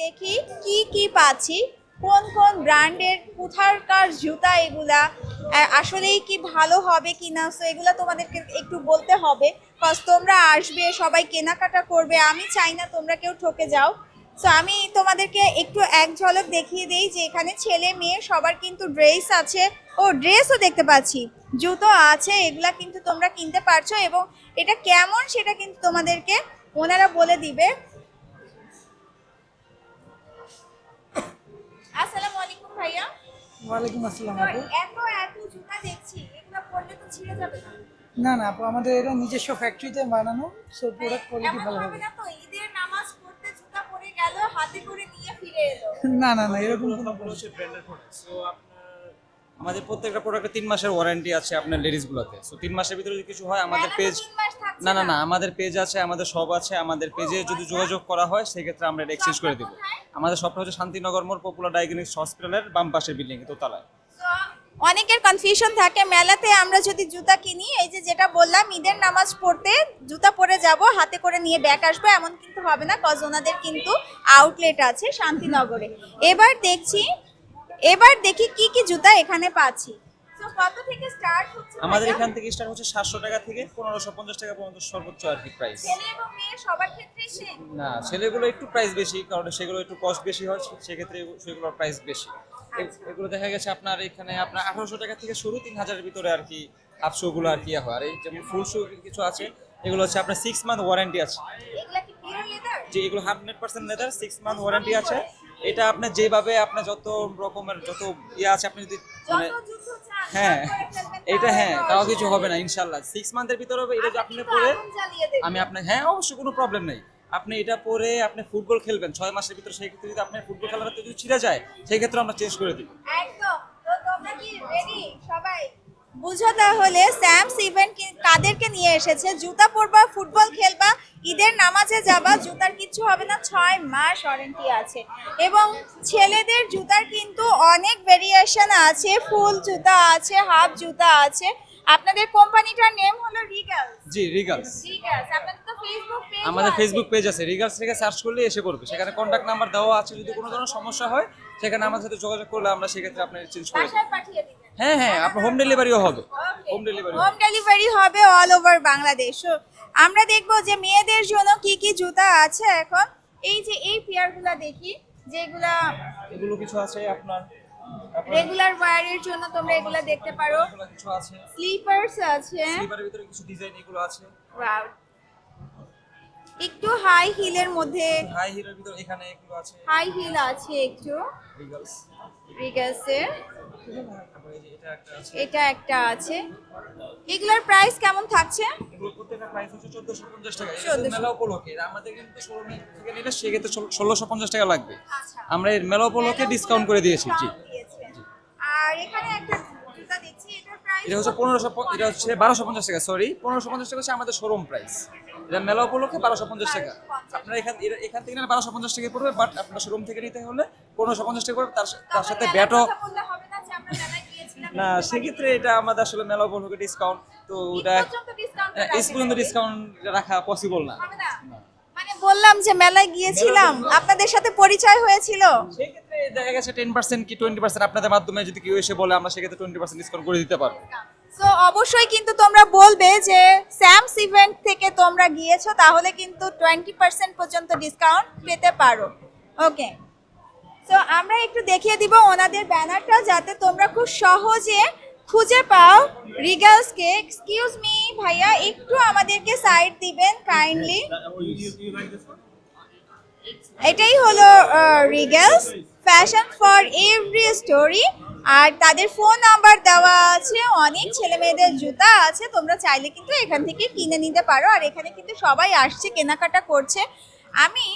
দেখি কি কি পাচ্ছি। কোন কোন ব্র্যান্ডের কোথাকার জুতা এগুলা আসলেই কি ভালো হবে কি না? সো এগুলো তোমাদেরকে একটু বলতে হবে। কজ তোমরা আসবে, সবাই কেনাকাটা করবে, আমি চাই না তোমরা কেউ ঠকে যাও। সো আমি তোমাদেরকে একটু এক ঝলক দেখিয়ে দেই যে এখানে ছেলে মেয়ে সবার কিন্তু ড্রেস আছে। ও, ড্রেসও দেখতে পাচ্ছি। জুতো আছে, এগুলা কিন্তু তোমরা কিনতে পারছ এবং এটা কেমন সেটা কিন্তু তোমাদেরকে ওনারা বলে দিবে। আসসালামু আলাইকুম ভাইয়া। ওয়ালাইকুম আসসালাম আপু। এত এত জুতা দেখছি এগুলো পরলে তো ছিঁড়ে যাবে না। না না আপু আমাদের এটা নিজস্ব ফ্যাক্টরিতে বানানো সো প্রোডাক্ট কোয়ালিটি ভালো হবে না তো? ঈদের নামাজ পড়তে জুতা পরে গেল হাতে করে নিয়ে ফিরে এলো। না না না এরকম কোনো হচ্ছে প্রোডাক্ট সো আমাদের প্রত্যেকটা প্রোডাক্টে তিন মাসের ওয়ারেন্টি আছে আপনার লেডিসগুলোতে সো তিন মাসের ভিতরে যদি কিছু হয় আমাদের পেজ না না না আমাদের পেজ আছে আমাদের সব আছে আমাদের পেজে যদি যোগাযোগ করা হয় সেক্ষেত্রে আমরা এটা এক্সচেঞ্জ করে দেবো। আমাদের সবটা হচ্ছে শান্তিনগর মোড় পপুলার ডায়াগনিক্স হসপিটালের বাম পাশের বিল্ডিং দোতলায়। অনেকের কনফিউশন থাকে মেলাতে আমরা যদি জুতা কিনি এই যে যেটা বললাম ঈদের নামাজ পড়তে জুতা পরে যাব হাতে করে নিয়ে ব্যাক আসব এমন কিন্তু হবে না কজ ওনাদের কিন্তু আউটলেট আছে শান্তিনগরে। এবার দেখছি এবার দেখি কি কি জুতা এখানে পাচ্ছি। কত থেকে স্টার্ট হচ্ছে আমাদের এখান থেকে স্টার্ট হচ্ছে সাতশো টাকা থেকে পনেরোশো পঞ্চাশ টাকা পর্যন্ত সর্বোচ্চ আর কি প্রাইস ছেলে এবং মেয়ে সবার ক্ষেত্রেই না ছেলেগুলো একটু প্রাইস বেশি কারণ সেগুলো একটু কস্ট বেশি হয় সেক্ষেত্রে সেগুলোর প্রাইস বেশি। এগুলো দেখা গেছে আপনার এখানে আপনার আঠারোশো টাকা থেকে শুরু তিন হাজারের ভিতরে আর কি হাফ শোগুলো আর কি হয়। আর এই যেমন ফুল শো কিছু আছে এগুলো হচ্ছে আপনার সিক্স মান্থ ওয়ারেন্টি আছে। এগুলা কি পিওর লেদার যে এগুলো hundred percent leather six month warranty আছে। এটা আপনার যেভাবে আপনার যত রকমের যত ইয়ে আছে আপনি যদি মানে হ্যাঁ এটা হ্যাঁ তাও কিছু হবে না ইনশাল্লাহ সিক্স মান্থের ভিতরে হবে এটা আপনি পরে। আমি আপনার হ্যাঁ অবশ্যই কোনো প্রবলেম নেই। আপনি এটা পরে আপনি ফুটবল খেলবেন ছয় মাসের ভিতরে সেই ক্ষেত্রে যদি আপনার ফুটবল খেলাটা যদি ছিঁড়ে যায় সেই ক্ষেত্রে আমরা চেঞ্জ করে দিই একদম। তো তোমরা কি রেডি সবাই? বুঝো তাহলে স্যামস ইভেন্ট কাদেরকে নিয়ে এসেছে? জুতা পরবা ফুটবল খেলবা ঈদের নামাজে যাবা জুতার কিছু হবে না। ছয় মাস ওয়ারেন্টি আছে। এবং ছেলেদের জুতার কিন্তু অনেক ভেরিয়েশন আছে। ফুল জুতা আছে হাফ জুতা আছে। আপনাদের কোম্পানিটার নেম হলো রিগালস জি রিগালস রিগালস আপনাদের তো ফেসবুক আমাদের ফেসবুক পেজ আছে রিগালস থেকে সার্চ করলে এসে করবে সেখানে কন্ট্যাক্ট নাম্বার দেওয়া আছে যদি কোনো ধরনের সমস্যা হয় সেখানে আমাদের সাথে যোগাযোগ করলে আমরা সেক্ষেত্রে আপনার চেঞ্জ করে হ্যাঁ হ্যাঁ আপনার হোম ডেলিভারিও হবে। হোম ডেলিভারি হোম ডেলিভারি হবে। অল ওভার বাংলাদেশ আমরা দেখব যে মেয়েদের জন্য কি কি জুতা আছে এখন। এই যে এই পেয়ারগুলা দেখি যেগুলা এগুলো কিছু আছে আপনার? রেগুলার ওয়্যারের জন্য তোমরা এগুলা দেখতে পারো। কিছু আছে। স্লিপার্স আছে। স্লিপারের ভিতরে কিছু ডিজাইন এগুলো আছে। Wow. একটু হাই হিলের মধ্যে। হাই হিলের ভিতরে এখানে এগুলো আছে। হাই হিল আছে একটু। রিগালস তারপরে এটা একটা আছে। এটা একটা আছে। এগুলার প্রাইস কেমন থাকছে? এগুলো প্রত্যেকটা প্রাইস হচ্ছে চোদ্দশো পঞ্চাশ টাকা। এটা 1450 মেলা উপলক্ষে আমাদের কিন্তু শোরুমে থেকে নিলে সেক্ষেত্রে ষোলোশো পঞ্চাশ টাকা লাগবে। আচ্ছা। আমরা এর মেলা উপলক্ষে ডিসকাউন্ট করে দিয়েছি। জি। আর এখানে একটা জুতা দেখছি এটার প্রাইস এটা হচ্ছে পনেরোশো এটা হচ্ছে বারোশো পঞ্চাশ টাকা সরি পনেরোশো পঞ্চাশ টাকা হচ্ছে আমাদের শোরুম প্রাইস এটা মেলা উপলক্ষে বারোশো পঞ্চাশ টাকা। আপনার এখান এখান থেকে বারোশো পঞ্চাশ টাকা পড়বে বাট আপনার শোরুম থেকে নিতে হলে পনেরোশো পঞ্চাশ টাকা পড়বে তার সাথে ব্যাটও না সেক্ষেত্রে এটা আমাদের আসলে মেলা উপলক্ষে ডিসকাউন্ট তো ওটা এই পর্যন্ত ডিসকাউন্ট রাখা পসিবল না। মানে বললাম যে মেলায় গিয়েছিলাম আপনাদের সাথে পরিচয় হয়েছিল। দেখা গেছে টেন পার্সেন্ট কি টোয়েন্টি পার্সেন্ট আপনাদের মাধ্যমে যদি কেউ এসে বলে আমরা সেক্ষেত্রে টোয়েন্টি পার্সেন্ট ডিসকাউন্ট করে দিতে পারব। সো অবশ্যই কিন্তু তোমরা বলবে যে স্যামস ইভেন্ট থেকে তোমরা গিয়েছো তাহলে কিন্তু টোয়েন্টি পার্সেন্ট পর্যন্ত ডিসকাউন্ট পেতে পারো। ওকে সো আমরা একটু দেখিয়ে দিব ওনাদের ব্যানারটা যাতে তোমরা খুব সহজে খুঁজে পাও রিগালসকে। এক্সকিউজ মি ভাইয়া একটু আমাদেরকে সাইড দিবেন কাইন্ডলি এটাই হলো Regals fashion for every story আর তাদের ফোন নাম্বার দেওয়া আছে, অনেক ছেলে মেয়েদের জুতা আছে, তোমরা চাইলে কিন্তু এখান থেকে কিনে নিতে পারো। আর এখানে কিন্তু সবাই আসছে, কেনাকাটা করছে। আমি